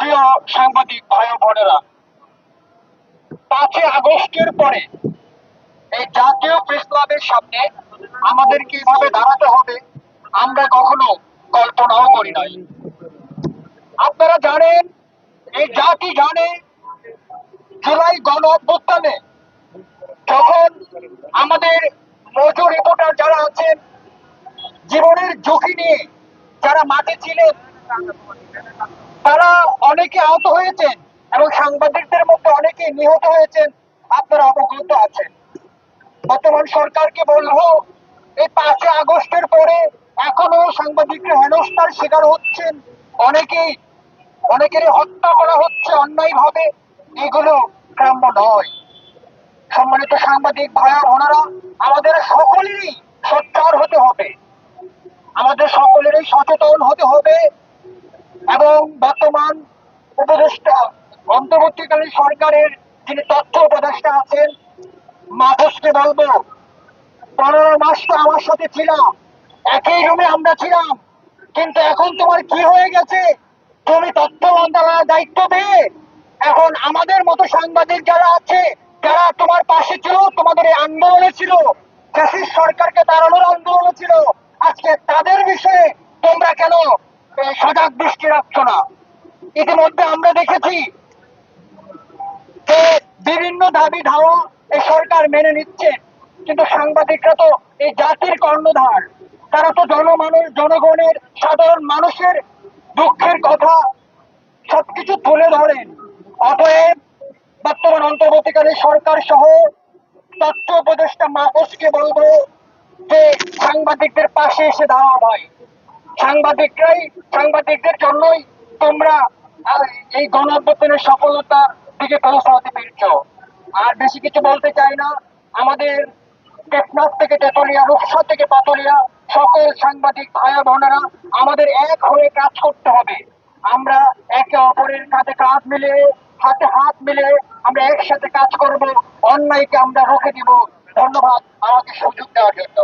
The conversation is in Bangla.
প্রিয় সাংবাদিক ভাই বোনেরা, পাঁচই আগস্টের পরে এই জাতীয় প্রেস ক্লাবের সামনে আমাদের কীভাবে দাঁড়াতে হবে, আমরা কখনো কল্পনাও করি নাই। আপনারা জানেন, এই জাতি জানে, জুলাই গণ অভ্যুত্থানে যখন আমাদের মজুর রিপোর্টার যারা আছেন, জীবনের ঝুঁকি নিয়ে যারা মাঠে ছিলেন তারা অনেকে আহত হয়েছেন এবং সাংবাদিকদের মধ্যে অনেকে নিহত হয়েছেন। আপনারা অবগত আছেন। বর্তমান সরকারকে বলব, এই পাঁচই আগস্টের পরে এখনও সাংবাদিকরা হেনস্থার শিকার হচ্ছেন। অনেকেই, অনেকেরই হত্যা করা হচ্ছে অন্যায় ভাবে এগুলো গ্রাম্য নয়। সম্মানিত সাংবাদিক ভাইয়া ওনারা আমাদের সকলেরই সোচ্চার হতে হবে। আমাদের সকলেরই সচেতন হতে হবে। এবং বর্তমান উপদেষ্টা অন্তর্বর্তীকালীন সরকারের যিনি তথ্য উপদেষ্টা আছেন মাহফুজকে বলব, পনেরো মাস তো আমার সাথে ছিলাম একই রুমে আমরা ছিলাম, কিন্তু এখন তোমার কি হয়ে গেছে? তুমি তথ্য মন্ত্রণালয়ের দায়িত্ব দিয়ে এখন আমাদের মতো সাংবাদিক যারা আছে, যারা তোমার পাশে ছিল, তোমাদের এই আন্দোলনে ছিল ফ্যাসিস সরকারকে তাড়ানোর আন্দোলনে ছিল, আজকে তাদের বিষয়ে তোমরা কেন সজাগ দৃষ্টি রাখছো না ইতিমধ্যে আমরা দেখেছি যে বিভিন্ন দাবি ধাওয়া এই সরকার মেনে নিচ্ছে, কিন্তু সাংবাদিকরা তো এই জাতির কর্ণধার। তারা তো জনমানুষ, জনগণের, সাধারণ মানুষের দুঃখের কথা সবকিছু তুলে ধরেন। অতএব বর্তমান অন্তর্বর্তীকালীন সরকার সহ তথ্য উপদেষ্টা মাহফুজকে বলব যে সাংবাদিকদের পাশে এসে দাঁড়াও ভাই। সাংবাদিকরাই সাংবাদিকদের জন্যই তোমরা এই গণ অভ্যুত্থানের সফলতা দিকে পৌঁছাতে পেরেছ আর বেশি কিছু বলতে চাই না। আমাদের টেকনাফ থেকে তেতুলিয়া, রূপসা থেকে পাতলিয়া সকল সাংবাদিক ভাইয়া বোনেরা আমাদের এক হয়ে কাজ করতে হবে। আমরা একে অপরের কাঁধে কাঁধ মিলে হাতে হাত মিলে আমরা একসাথে কাজ করব। অন্যায়কে আমরা রুখে দিব। ধন্যবাদ। আমাকে সুযোগ দেওয়ার জন্য।